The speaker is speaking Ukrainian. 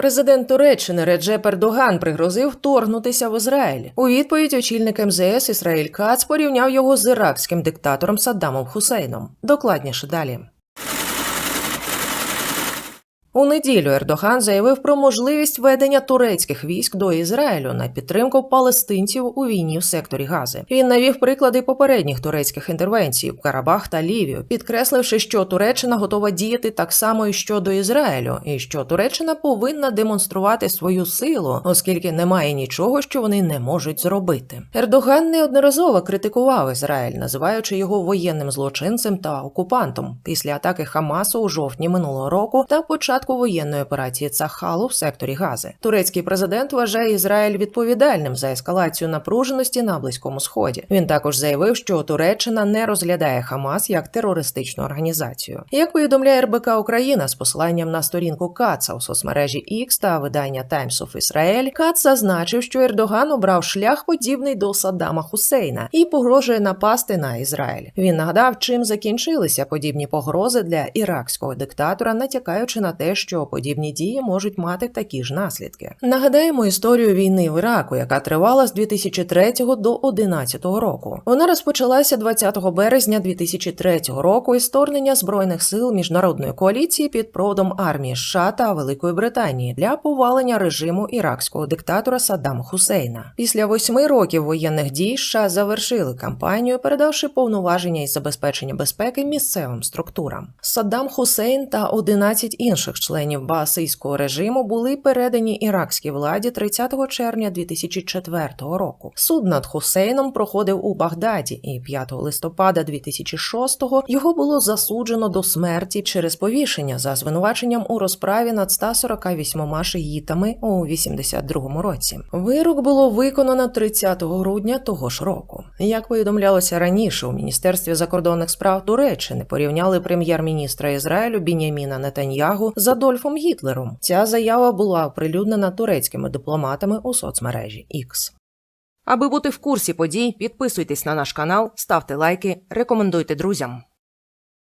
Президент Туреччини Реджеп Ердоган пригрозив вторгнутися в Ізраїль. У відповідь очільник МЗС Ізраїль Кац порівняв його з іракським диктатором Саддамом Хусейном. Докладніше далі. У неділю Ердоган заявив про можливість ведення турецьких військ до Ізраїлю на підтримку палестинців у війні в секторі Гази. Він навів приклади попередніх турецьких інтервенцій в Карабах та Лівію, підкресливши, що Туреччина готова діяти так само і щодо Ізраїлю, і що Туреччина повинна демонструвати свою силу, оскільки немає нічого, що вони не можуть зробити. Ердоган неодноразово критикував Ізраїль, називаючи його воєнним злочинцем та окупантом після атаки Хамасу у жовтні минулого року та початку воєнної операції Цахалу в секторі Гази. Турецький президент вважає Ізраїль відповідальним за ескалацію напруженості на близькому сході. Він також заявив, що Туреччина не розглядає Хамас як терористичну організацію. Як повідомляє РБК Україна з посиланням на сторінку Каца у соцмережі X та видання Times of Israel, Кац зазначив, що Ердоган обрав шлях подібний до Саддама Хусейна і погрожує напасти на Ізраїль. Він нагадав, чим закінчилися подібні погрози для іракського диктатора, натякаючи на те, що подібні дії можуть мати такі ж наслідки. Нагадаємо історію війни в Іраку, яка тривала з 2003 до 2011 року. Вона розпочалася 20 березня 2003 року із вторгнення збройних сил міжнародної коаліції під проводом армії США та Великої Британії для повалення режиму іракського диктатора Саддама Хусейна. Після восьми років воєнних дій США завершили кампанію, передавши повноваження із забезпечення безпеки місцевим структурам. Саддам Хусейн та 11 інших членів баасийського режиму були передані іракській владі 30 червня 2004 року. Суд над Хусейном проходив у Багдаді, і 5 листопада 2006-го його було засуджено до смерті через повішення за звинуваченням у розправі над 148 шиїтами у 82-му році. Вирок було виконано 30 грудня того ж року. Як повідомлялося раніше, у міністерстві закордонних справ Туреччини порівняли прем'єр-міністра Ізраїлю Біняміна Нетаньягу з Адольфом Гітлером. Ця заява була оприлюднена турецькими дипломатами у соцмережі X. Аби бути в курсі подій, підписуйтесь на наш канал, ставте лайки, рекомендуйте друзям.